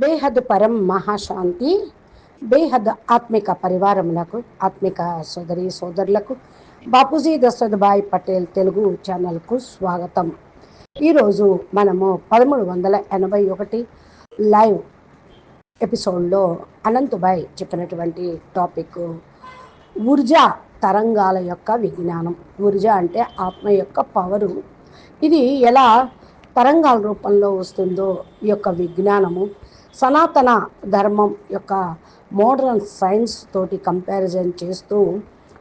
బేహద్ పరం మహాశాంతి బేహద్ ఆత్మిక పరివారములకు ఆత్మిక సోదరి సోదరులకు బాపూజీ దశరథభాయ్ పటేల్ తెలుగు ఛానల్కు స్వాగతం. ఈరోజు మనము పదమూడు వందల ఎనభై ఒకటి లైవ్ ఎపిసోడ్లో అనంతుభాయ్ చెప్పినటువంటి టాపిక్ ఊర్జా తరంగాల యొక్క విజ్ఞానం. ఊర్జా అంటే ఆత్మ యొక్క పవరు. ఇది ఎలా తరంగాల రూపంలో వస్తుందో ఈ యొక్క విజ్ఞానము సనాతన ధర్మం యొక్క మోడర్న్ సైన్స్ తోటి కంపారిజన్ చేస్తూ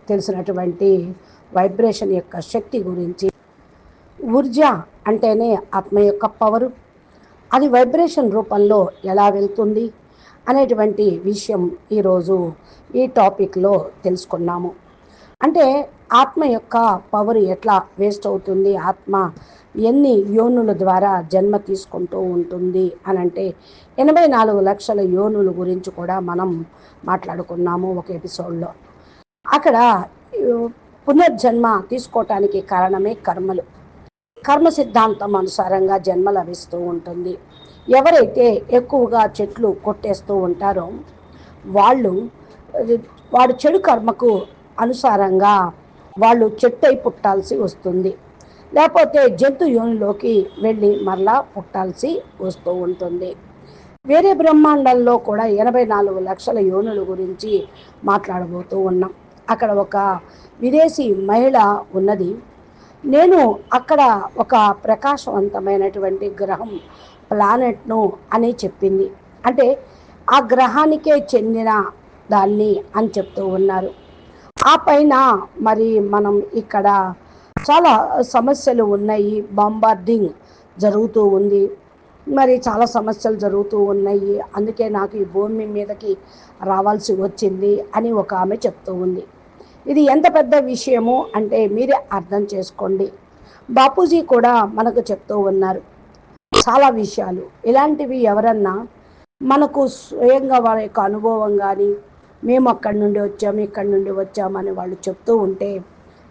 తెలిసినటువంటి వైబ్రేషన్ యొక్క శక్తి గురించి. ఊర్జ అంటేనే ఆత్మ యొక్క పవరు. అది వైబ్రేషన్ రూపంలో ఎలా వెళ్తుంది అనేటువంటి విషయం ఈరోజు ఈ టాపిక్లో తెలుసుకున్నాము. అంటే ఆత్మ యొక్క పవర్ ఎట్లా వేస్ట్ అవుతుంది? ఆత్మ ఎన్ని యోనుల ద్వారా జన్మ తీసుకుంటూ ఉంటుంది అని అంటే ఎనభై నాలుగు లక్షల యోనుల గురించి కూడా మనం మాట్లాడుకున్నాము ఒక ఎపిసోడ్లో. అక్కడ పునర్జన్మ తీసుకోవటానికి కారణమే కర్మలు. కర్మ సిద్ధాంతం అనుసారంగా జన్మ లభిస్తూ ఉంటుంది. ఎవరైతే ఎక్కువగా చెట్లు కొట్టేస్తూ ఉంటారో వాళ్ళు వాడు చెడు కర్మకు అనుసారంగా వాళ్ళు చెట్టు అయి పుట్టాల్సి వస్తుంది. లేకపోతే జంతు యోనిలోకి వెళ్ళి మరలా పుట్టాల్సి వస్తూ ఉంటుంది. వేరే బ్రహ్మాండంలో కూడా ఎనభై నాలుగు లక్షల యోనుల గురించి మాట్లాడబోతూ ఉన్నాం. అక్కడ ఒక విదేశీ మహిళ ఉన్నది. నేను అక్కడ ఒక ప్రకాశవంతమైనటువంటి గ్రహం ప్లానెట్ను అని చెప్పింది. అంటే ఆ గ్రహానికే చెందిన దాన్ని అని చెప్తూ ఉన్నారు. ఆ పైన మరి మనం ఇక్కడ చాలా సమస్యలు ఉన్నాయి. బాంబార్డింగ్ జరుగుతూ ఉంది. మరి చాలా సమస్యలు జరుగుతూ ఉన్నాయి. అందుకే నాకు ఈ భూమి మీదకి రావాల్సి వచ్చింది అని ఒక ఆమె చెప్తూ ఉంది. ఇది ఎంత పెద్ద విషయము అంటే మీరే అర్థం చేసుకోండి. బాపూజీ కూడా మనకు చెప్తూ ఉన్నారు. చాలా విషయాలు. ఇలాంటివి ఎవరన్నా మనకు స్వయంగా వారి యొక్క అనుభవం కానీ మేము అక్కడి నుండి వచ్చాము ఇక్కడి నుండి వచ్చామని వాళ్ళు చెప్తూ ఉంటే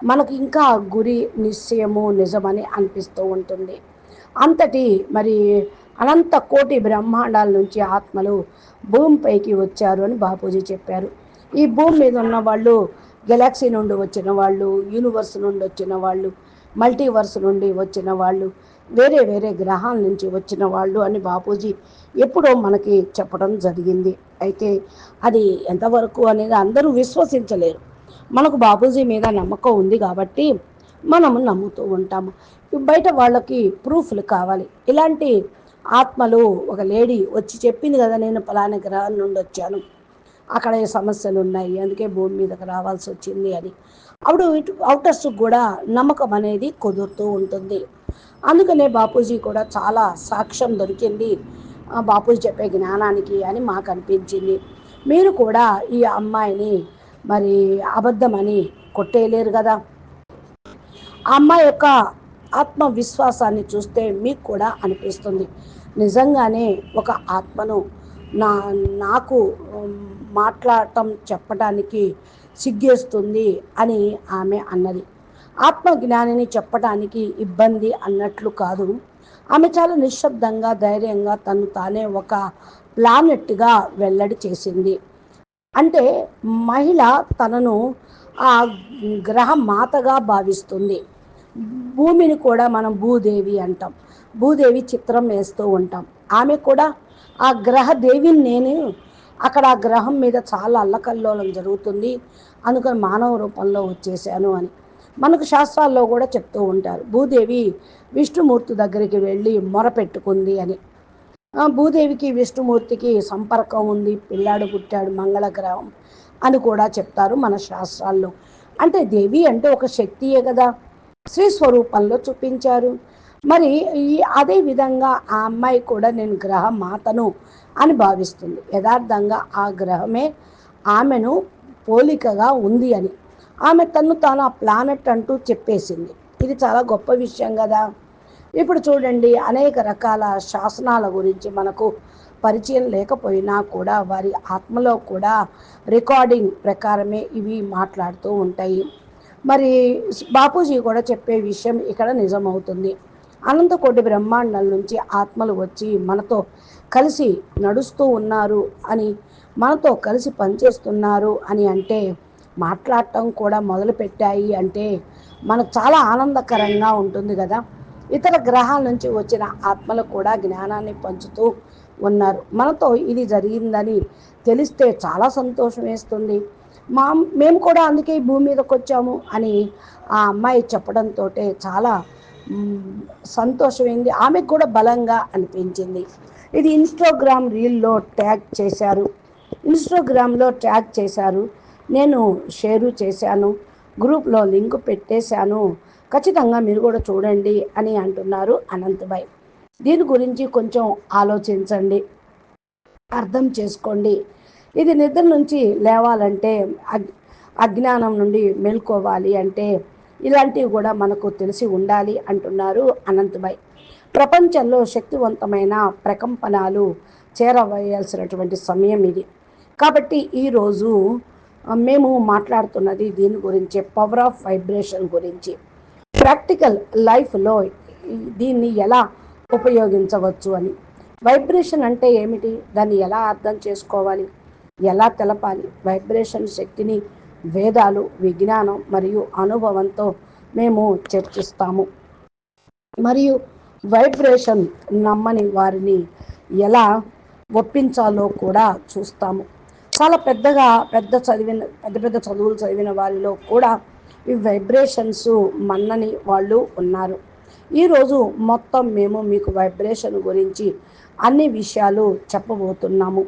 మనకు ఇంకా గురి నిశ్చయము నిజమని అనిపిస్తూ ఉంటుంది. అంతటి మరి అనంత కోటి బ్రహ్మాండాల నుంచి ఆత్మలు భూమిపైకి వచ్చారు అని బాపూజీ చెప్పారు. ఈ భూమి మీద ఉన్న వాళ్ళు గెలాక్సీ నుండి వచ్చిన వాళ్ళు యూనివర్స్ నుండి వచ్చిన వాళ్ళు మల్టీవర్స్ నుండి వచ్చిన వాళ్ళు వేరే వేరే గ్రహాల నుంచి వచ్చిన వాళ్ళు అని బాపూజీ ఎప్పుడో మనకి చెప్పడం జరిగింది. అయితే అది ఎంతవరకు అనేది అందరూ విశ్వసించలేరు. మనకు బాపూజీ మీద నమ్మకం ఉంది కాబట్టి మనము నమ్ముతూ ఉంటాము. బయట వాళ్ళకి ప్రూఫ్లు కావాలి. ఇలాంటి ఆత్మలు ఒక లేడీ వచ్చి చెప్పింది కదా నేను పలానా గ్రహం నుండి వచ్చాను. అక్కడ సమస్యలు ఉన్నాయి. అందుకే భూమి మీదకి రావాల్సి వచ్చింది అని. అప్పుడు ఇటు అవుటర్స్ కూడా నమ్మకం అనేది కుదురుతూ ఉంటుంది. అందుకనే బాపూజీ కూడా చాలా సాక్ష్యం దొరికింది. బాపూజీ చెప్పే జ్ఞానానికి అని మాకు అనిపించింది. మీరు కూడా ఈ అమ్మాయిని మరి అబద్ధమని కొట్టేయలేరు కదా? ఆ అమ్మాయి యొక్క ఆత్మవిశ్వాసాన్ని చూస్తే మీకు కూడా అనిపిస్తుంది. నిజంగానే ఒక ఆత్మను నా నాకు మాట్లాడటం చెప్పడానికి సిగ్గేస్తుంది అని ఆమె అన్నది. ఆత్మజ్ఞానిని చెప్పడానికి ఇబ్బంది అన్నట్లు కాదు. ఆమె చాలా నిశ్శబ్దంగా ధైర్యంగా తను తానే ఒక ప్లానెట్గా వెల్లడి చేసింది. అంటే మహిళ తనను ఆ గ్రహ మాతగా భావిస్తుంది. భూమిని కూడా మనం భూదేవి అంటాం. భూదేవి చిత్రం వేస్తూ ఉంటాం. ఆమె కూడా ఆ గ్రహ దేవిని నేను అక్కడ ఆ గ్రహం మీద చాలా అల్లకల్లోలం జరుగుతుంది. అందుకని మానవ రూపంలో వచ్చేసాను అని. మనకు శాస్త్రాల్లో కూడా చెప్తూ ఉంటారు భూదేవి విష్ణుమూర్తి దగ్గరికి వెళ్ళి మొరపెట్టుకుంది అని. భూదేవికి విష్ణుమూర్తికి సంపర్కం ఉంది పిల్లాడు పుట్టాడు మంగళగ్రహం అని కూడా చెప్తారు మన శాస్త్రాల్లో. అంటే దేవి అంటే ఒక శక్తియే కదా శ్రీ స్వరూపంలో చూపించారు. మరి ఈ అదే విధంగా ఆ అమ్మాయి కూడా నేను గ్రహ మాతను అని భావిస్తుంది. యథార్థంగా ఆ గ్రహమే ఆమెను పోలికగా ఉంది అని. ఆమె తను తాను ఆ ప్లానెట్ అంటూ చెప్పేసింది. ఇది చాలా గొప్ప విషయం కదా. ఇప్పుడు చూడండి అనేక రకాల శాసనాల గురించి మనకు పరిచయం లేకపోయినా కూడా వారి ఆత్మలో కూడా రికార్డింగ్ ప్రకారమే ఇవి మాట్లాడుతూ ఉంటాయి. మరి బాపూజీ కూడా చెప్పే విషయం ఇక్కడ నిజమవుతుంది. అనంతకోటి బ్రహ్మాండాల నుంచి ఆత్మలు వచ్చి మనతో కలిసి నడుస్తూ ఉన్నారు అని మనతో కలిసి పనిచేస్తున్నారు అని అంటే మాట్లాడటం కూడా మొదలుపెట్టాయి అంటే మనకు చాలా ఆనందకరంగా ఉంటుంది కదా. ఇతర గ్రహాల నుంచి వచ్చిన ఆత్మలు కూడా జ్ఞానాన్ని పంచుతూ ఉన్నారు. మనతో ఇది జరిగిందని తెలిస్తే చాలా సంతోషం వేస్తుంది. మా మేము కూడా అందుకే ఈ భూమి మీదకి వచ్చాము అని ఆ అమ్మాయి చెప్పడంతో చాలా సంతోషమైంది. ఆమెకు కూడా బలంగా అనిపించింది. ఇది ఇన్స్టాగ్రామ్ రీల్లో ట్యాగ్ చేశారు. ఇన్స్టాగ్రామ్లో ట్యాగ్ చేశారు. నేను షేరు చేశాను. గ్రూప్లో లింక్ పెట్టేశాను. ఖచ్చితంగా మీరు కూడా చూడండి అని అంటున్నారు అనంతభాయ్ దీని గురించి కొంచెం ఆలోచించండి. అర్థం చేసుకోండి. ఇది నిద్ర నుంచి లేవాలంటే అగ్ అజ్ఞానం నుండి మేల్కోవాలి అంటే ఇలాంటివి కూడా మనకు తెలిసి ఉండాలి అంటున్నారు అనంతభాయ్ ప్రపంచంలో శక్తివంతమైన ప్రకంపనాలు చేరవేయాల్సినటువంటి సమయం ఇది. కాబట్టి ఈరోజు మేము మాట్లాడుతున్నది దీని గురించి పవర్ ఆఫ్ వైబ్రేషన్ గురించి. ప్రాక్టికల్ లైఫ్లో దీన్ని ఎలా ఉపయోగించవచ్చు అని. వైబ్రేషన్ అంటే ఏమిటి? దాన్ని ఎలా అర్థం చేసుకోవాలి? ఎలా తెలపాలి? వైబ్రేషన్ శక్తిని వేదాలు విజ్ఞానం మరియు అనుభవంతో మేము చర్చిస్తాము. మరియు వైబ్రేషన్ నమ్మని వారిని ఎలా ఒప్పించాలో కూడా చూస్తాము. చాలా పెద్దగా పెద్ద చదివిన పెద్ద పెద్ద చదువులు చదివిన వారిలో కూడా ఈ వైబ్రేషన్స్ మన్నని వాళ్ళు ఉన్నారు. ఈరోజు మొత్తం మేము మీకు వైబ్రేషన్ గురించి అన్ని విషయాలు చెప్పబోతున్నాము.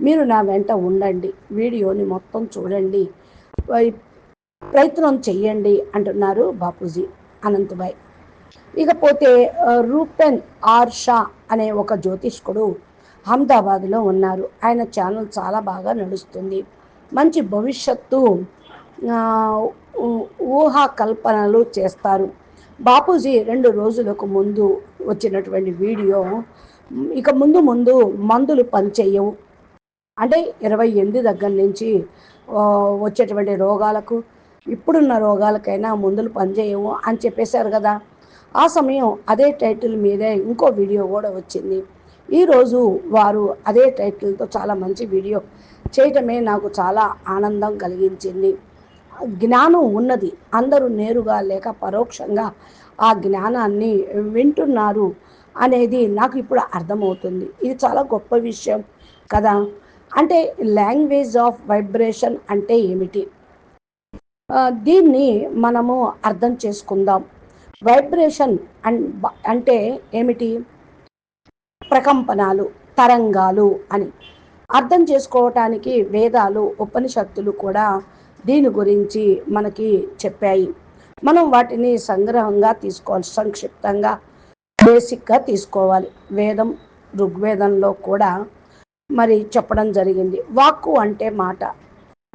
మీరు నా వెంట ఉండండి వీడియోని మొత్తం చూడండి ప్రయత్నం చెయ్యండి అంటున్నారు బాపూజీ అనంతభాయ్ ఇకపోతే రూపెన్ ఆర్ షా అనే ఒక జ్యోతిష్కుడు అహ్మదాబాద్లో ఉన్నారు. ఆయన ఛానల్ చాలా బాగా నడుస్తుంది. మంచి భవిష్యత్తు ఊహా కల్పనలు చేస్తారు. బాపూజీ రెండు రోజులకు ముందు వచ్చినటువంటి వీడియో ఇక ముందు ముందు మందులు పనిచేయవు. అంటే ఇరవై ఎనిమిది దగ్గర నుంచి వచ్చేటువంటి రోగాలకు ఇప్పుడున్న రోగాలకైనా మందులు పనిచేయవు అని చెప్పేశారు కదా. ఆ సమయం అదే టైటిల్ మీదే ఇంకో వీడియో కూడా వచ్చింది. ఈరోజు వారు అదే టైటిల్తో చాలా మంచి వీడియో చేయటమే నాకు చాలా ఆనందం కలిగించింది. జ్ఞానం ఉన్నది. అందరూ నేరుగా లేక పరోక్షంగా ఆ జ్ఞానాన్ని వింటున్నారు అనేది నాకు ఇప్పుడు అర్థమవుతుంది. ఇది చాలా గొప్ప విషయం కదా? అంటే లాంగ్వేజ్ ఆఫ్ వైబ్రేషన్ అంటే ఏమిటి? దీన్ని మనము అర్థం చేసుకుందాం. వైబ్రేషన్ అంటే ఏమిటి? ప్రకంపనాలు తరంగాలు అని. అర్థం చేసుకోవటానికి వేదాలు ఉపనిషత్తులు కూడా దీని గురించి మనకి చెప్పాయి. మనం వాటిని సంగ్రహంగా తీసుకోవాలి సంక్షిప్తంగా బేసిక్గా తీసుకోవాలి. వేదం ఋగ్వేదంలో కూడా మరి చెప్పడం జరిగింది. వాక్కు అంటే మాట.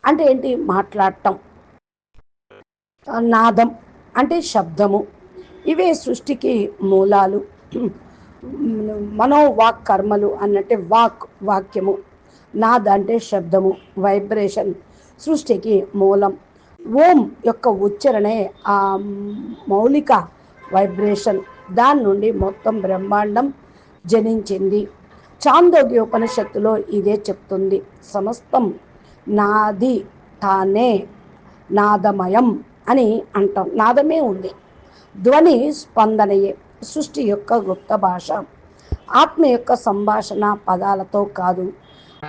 అంటే ఏంటి? మాట్లాడటం. నాదం అంటే శబ్దము. ఇవే సృష్టికి మూలాలు. మనో వాక్ కర్మలు అన్నట్టే వాక్ వాక్యము. నాద్ అంటే శబ్దము వైబ్రేషన్ సృష్టికి మూలం. ఓం యొక్క ఉచ్చరణే ఆ మౌలిక వైబ్రేషన్. దాని నుండి మొత్తం బ్రహ్మాండం జనించింది. చాందోగ్య ఉపనిషత్తులో ఇదే చెప్తుంది. సమస్తం నాది తానే నాదమయం అని అంటాం. నాదమే ఉంది. ధ్వని స్పందనయే. సృష్టి యొక్క గుప్త భాష ఆత్మ యొక్క సంభాషణ పదాలతో కాదు.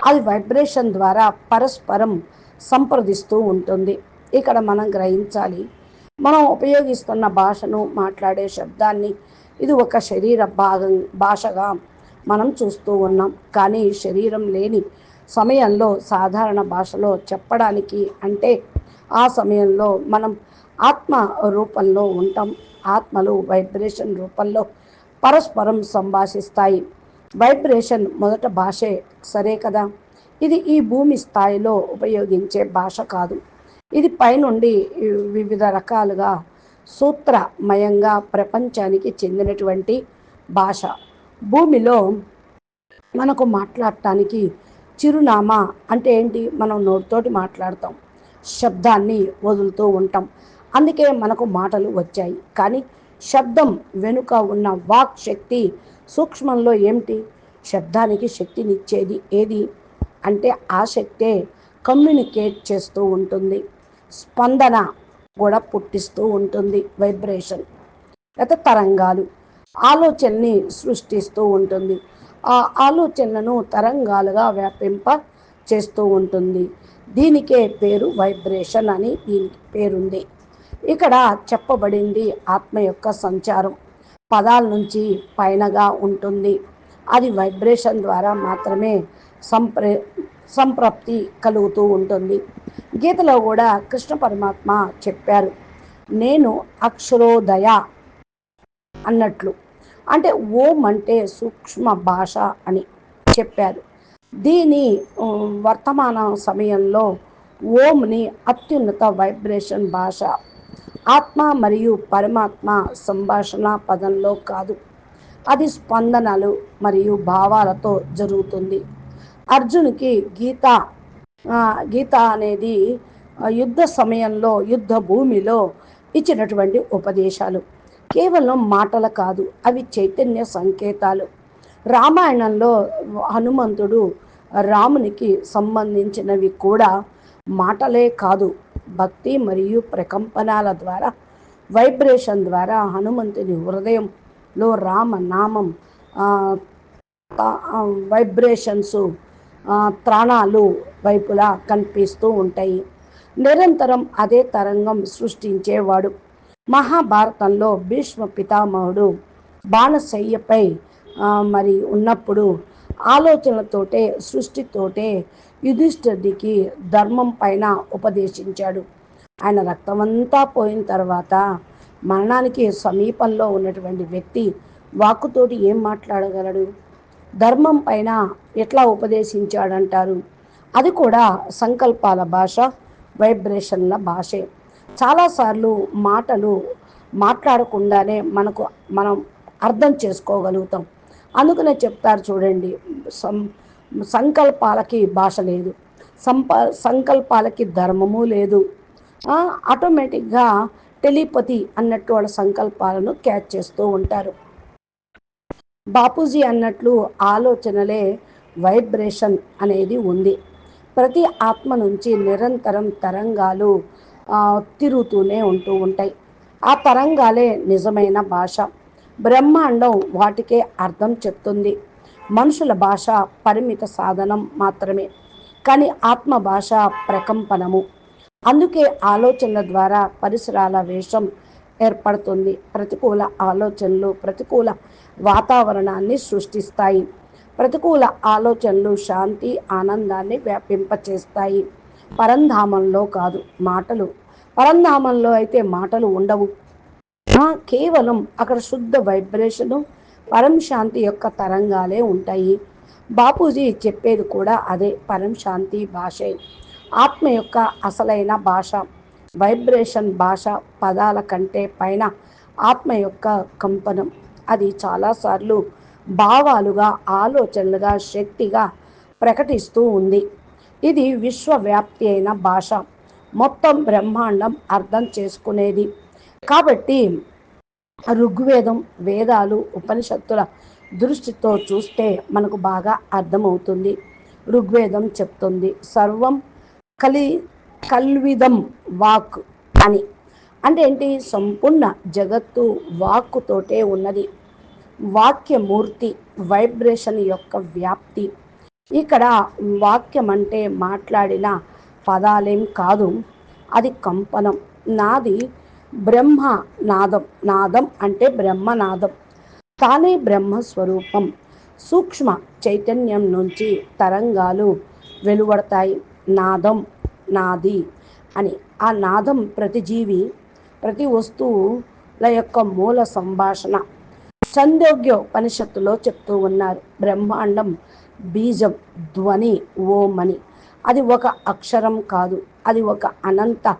అది వైబ్రేషన్ ద్వారా పరస్పరం సంప్రదిస్తూ ఉంటుంది. ఇక్కడ మనం గ్రహించాలి మనం ఉపయోగిస్తున్న భాషను మాట్లాడే శబ్దాన్ని ఇది ఒక శరీర భాగం భాషగా మనం చూస్తూ ఉన్నాం. కానీ శరీరం లేని సమయంలో సాధారణ భాషలో చెప్పడానికి అంటే ఆ సమయంలో మనం ఆత్మ రూపంలో ఉంటాం. ఆత్మలు వైబ్రేషన్ రూపంలో పరస్పరం సంభాషిస్తాయి. వైబ్రేషన్ మొదట భాషే సరే కదా? ఇది ఈ భూమి స్థాయిలో ఉపయోగించే భాష కాదు. ఇది పైనుండి వివిధ రకాలుగా సూత్రమయంగా ప్రపంచానికి చెందినటువంటి భాష. భూమిలో మనకు మాట్లాడటానికి చిరునామా అంటే ఏంటి? మనం నోటితోటి మాట్లాడతాం. శబ్దాన్ని వదులుతూ ఉంటాం. అందుకే మనకు మాటలు వచ్చాయి. కానీ శబ్దం వెనుక ఉన్న వాక్ శక్తి సూక్ష్మంలో ఏమిటి? శబ్దానికి శక్తినిచ్చేది ఏది? అంటే ఆ శక్తే కమ్యూనికేట్ చేస్తూ ఉంటుంది. స్పందన కూడా పుట్టిస్తూ ఉంటుంది. వైబ్రేషన్ లేకపోతే తరంగాలు ఆలోచనని సృష్టిస్తూ ఉంటుంది. ఆ ఆలోచనలను తరంగాలుగా వ్యాపింప చేస్తూ ఉంటుంది. దీనికే పేరు వైబ్రేషన్ అని దీనికి పేరుంది. ఇక్కడ చెప్పబడింది ఆత్మ యొక్క సంచారం. పదాల నుంచి పైనగా ఉంటుంది. అది వైబ్రేషన్ ద్వారా మాత్రమే సంప్రే సంప్రాప్తి కలుగుతూ ఉంటుంది. గీతలో కూడా కృష్ణ పరమాత్మ చెప్పారు. నేను అక్షరోదయ అన్నట్లు. అంటే ఓం అంటే సూక్ష్మ భాష అని చెప్పారు. దీని వర్తమాన సమయంలో ఓంని అత్యున్నత వైబ్రేషన్ భాష. ఆత్మ మరియు పరమాత్మ సంభాషణ పదంలో కాదు. అది స్పందనలు మరియు భావాలతో జరుగుతుంది. అర్జునికి గీత గీత అనేది యుద్ధ సమయంలో యుద్ధ భూమిలో ఇచ్చినటువంటి ఉపదేశాలు. కేవలం మాటలు కాదు అవి చైతన్య సంకేతాలు. రామాయణంలో హనుమంతుడు రామునికి సంబంధించినవి కూడా మాటలే కాదు. భక్తి మరియు ప్రకంపనాల ద్వారా వైబ్రేషన్ ద్వారా హనుమంతుని హృదయంలో రామ నామం వైబ్రేషన్స్ త్రాణాలు వైపులా కనిపిస్తూ ఉంటాయి. నిరంతరం అదే తరంగం సృష్టించేవాడు. మహాభారతంలో భీష్మ పితామహుడు బాణశయ్యపై మరి ఉన్నప్పుడు ఆలోచనలతోటే సృష్టితోటే యుధిష్ఠుడికి ధర్మం పైన ఉపదేశించాడు. ఆయన రక్తమంతా పోయిన తర్వాత మరణానికి సమీపంలో ఉన్నటువంటి వ్యక్తి వాక్కుతోటి ఏం మాట్లాడగలడు? ధర్మం పైన ఎట్లా ఉపదేశించాడంటారు? అది కూడా సంకల్పాల భాష వైబ్రేషన్ల భాషే. చాలాసార్లు మాటలు మాట్లాడకుండానే మనకు మనం అర్థం చేసుకోగలుగుతాం. అందుకనే చెప్తారు చూడండి సం సంకల్పాలకి భాష లేదు. సంప సంకల్పాలకి ధర్మము లేదు. ఆటోమేటిక్గా టెలిపతి అన్నట్టు వాళ్ళ సంకల్పాలను క్యాచ్ చేస్తూ ఉంటారు. బాపూజీ అన్నట్లు ఆలోచనలే వైబ్రేషన్ అనేది ఉంది. ప్రతి ఆత్మ నుంచి నిరంతరం తరంగాలు తిరుగుతూనే ఉంటూ ఉంటాయి. ఆ తరంగాలే నిజమైన భాష. బ్రహ్మాండం వాటికే అర్థం చెప్తుంది. మనుషుల భాష పరిమిత సాధనం మాత్రమే కానీ ఆత్మ భాష ప్రకంపనము. అందుకే ఆలోచనల ద్వారా పరిసరాల వేషం ఏర్పడుతుంది. ప్రతికూల ఆలోచనలు ప్రతికూల వాతావరణాన్ని సృష్టిస్తాయి. ప్రతికూల ఆలోచనలు శాంతి ఆనందాన్ని వ్యాపింపచేస్తాయి. పరంధామంలో కాదు మాటలు. పరంధామంలో అయితే మాటలు ఉండవు. కేవలం అక్కడ శుద్ధ వైబ్రేషను పరం శాంతి యొక్క తరంగాలే ఉంటాయి. బాపూజీ చెప్పేది కూడా అదే పరం శాంతి భాషే. ఆత్మ యొక్క అసలైన భాష వైబ్రేషన్ భాష పదాల కంటే పైన ఆత్మ యొక్క కంపనం. అది చాలాసార్లు భావాలుగా ఆలోచనలుగా శక్తిగా ప్రకటిస్తూ ఉంది. ఇది విశ్వవ్యాప్తి అయిన భాష. మొత్తం బ్రహ్మాండం అర్థం చేసుకునేది. కాబట్టి ఋగ్వేదం వేదాలు ఉపనిషత్తుల దృష్టితో చూస్తే మనకు బాగా అర్థమవుతుంది. ఋగ్వేదం చెప్తుంది సర్వం కలి కల్విదం వాక్ అని. అంటే ఏంటి? సంపూర్ణ జగత్తు వాక్కుతోటే ఉన్నది. వాక్యమూర్తి వైబ్రేషన్ యొక్క వ్యాప్తి. ఇక్కడ వాక్యం అంటే మాట్లాడిన పదాలేం కాదు అది కంపనం. నాది బ్రహ్మ నాదం నాదం అంటే బ్రహ్మనాదం. తానే బ్రహ్మస్వరూపం. సూక్ష్మ చైతన్యం నుంచి తరంగాలు వెలువడతాయి. నాదం నాది అని. ఆ నాదం ప్రతి జీవి ప్రతి వస్తువుల యొక్క మూల సంభాషణ. చందోగ్య ఉపనిషత్తులో చెప్తూ ఉన్నారు. బ్రహ్మాండం బీజం ధ్వని ఓం అని అది ఒక అక్షరం కాదు. అది ఒక అనంత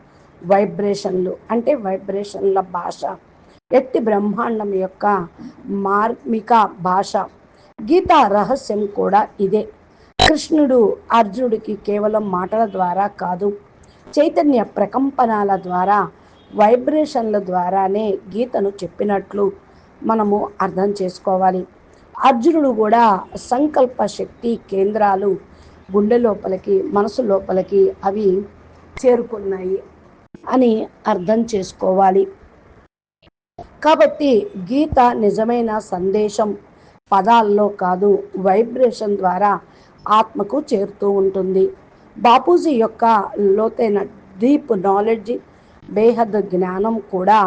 వైబ్రేషన్లు అంటే వైబ్రేషన్ల భాష. ఎట్టి బ్రహ్మాండం యొక్క మార్మిక భాష. గీతా రహస్యం కూడా ఇదే. కృష్ణుడు అర్జునుడికి కేవలం మాటల ద్వారా కాదు చైతన్య ప్రకంపనాల ద్వారా వైబ్రేషన్ల ద్వారానే గీతను చెప్పినట్లు మనము అర్థం చేసుకోవాలి. అర్జునుడు కూడా సంకల్ప శక్తి కేంద్రాలు గుండె లోపలికి మనసు లోపలికి అవి చేరుకున్నాయి. అని అర్థం చేసుకోవాలి. కాబట్టి గీత నిజమైన సందేశం పదాల్లో కాదు వైబ్రేషన్ ద్వారా ఆత్మకు చేరుతూ ఉంటుంది. బాపూజీ యొక్క లోతైన డీప్ నాలెడ్జ్ బేహద్ జ్ఞానం కూడా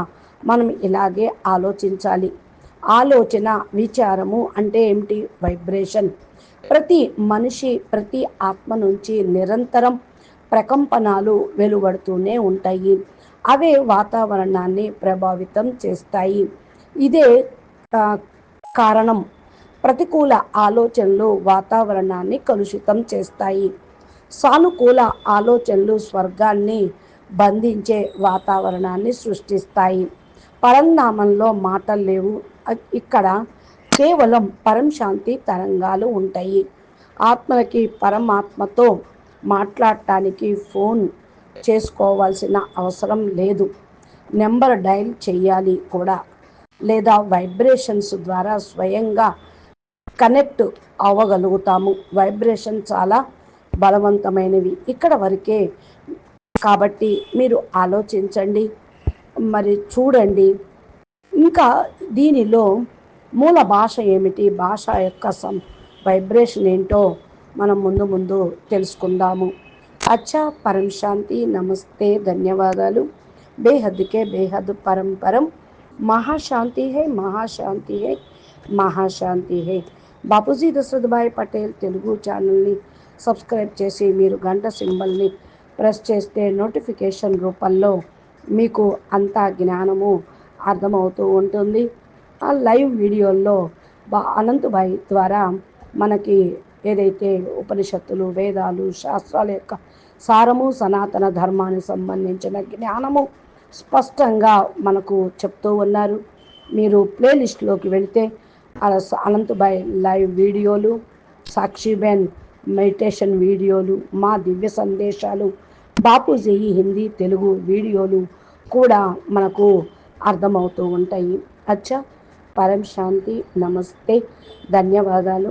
మనం ఇలాగే ఆలోచించాలి. ఆలోచన విచారము అంటే ఏమిటి? వైబ్రేషన్. ప్రతి మనిషి ప్రతి ఆత్మ నుంచి నిరంతరం ప్రకంపనాలు వెలువడుతూనే ఉంటాయి. అవే వాతావరణాన్ని ప్రభావితం చేస్తాయి. ఇదే కారణం. ప్రతికూల ఆలోచనలు వాతావరణాన్ని కలుషితం చేస్తాయి. సానుకూల ఆలోచనలు స్వర్గాన్ని బంధించే వాతావరణాన్ని సృష్టిస్తాయి. పరంధామంలో మాటలు లేవు. ఇక్కడ కేవలం పరం శాంతి తరంగాలు ఉంటాయి. ఆత్మలకి పరమాత్మతో మాట్లాడటానికి ఫోన్ చేసుకోవాల్సిన అవసరం లేదు. నెంబర్ డైల్ చేయాలి కూడా. లేదా వైబ్రేషన్స్ ద్వారా స్వయంగా కనెక్ట్ అవ్వగలుగుతాము. వైబ్రేషన్ చాలా బలవంతమైనవి ఇక్కడ వరకే. కాబట్టి మీరు ఆలోచించండి మరి చూడండి. ఇంకా దీనిలో మూల భాష ఏమిటి? భాష యొక్క సం వైబ్రేషన్ ఏంటో మనం ముందు ముందు తెలుసుకుందాము. అచ్చా పరం శాంతి నమస్తే ధన్యవాదాలు. బేహద్కే బేహద్ పరం పరం. మహాశాంతి హే మహాశాంతి హే మహాశాంతి హే. బాపూజీ దశరథభాయ్ పటేల్ తెలుగు ఛానల్ని సబ్స్క్రైబ్ చేసి మీరు గంట సింబల్ని ప్రెస్ చేస్తే నోటిఫికేషన్ రూపంలో మీకు అంత జ్ఞానము అర్థమవుతూ ఉంటుంది. ఆ లైవ్ వీడియోల్లో బా అనంతభాయ్ ద్వారా మనకి ఏదైతే ఉపనిషత్తులు వేదాలు శాస్త్రాల యొక్క సారము సనాతన ధర్మానికి సంబంధించిన జ్ఞానము స్పష్టంగా మనకు చెప్తూ ఉన్నారు. మీరు ప్లేలిస్ట్లోకి వెళితే అనంతభాయ్ లైవ్ వీడియోలు సాక్షిబెన్ మెడిటేషన్ వీడియోలు మా దివ్య సందేశాలు బాపూజీ హిందీ తెలుగు వీడియోలు కూడా మనకు అర్థమవుతూ ఉంటాయి. అచ్చా పరం శాంతి నమస్తే ధన్యవాదాలు.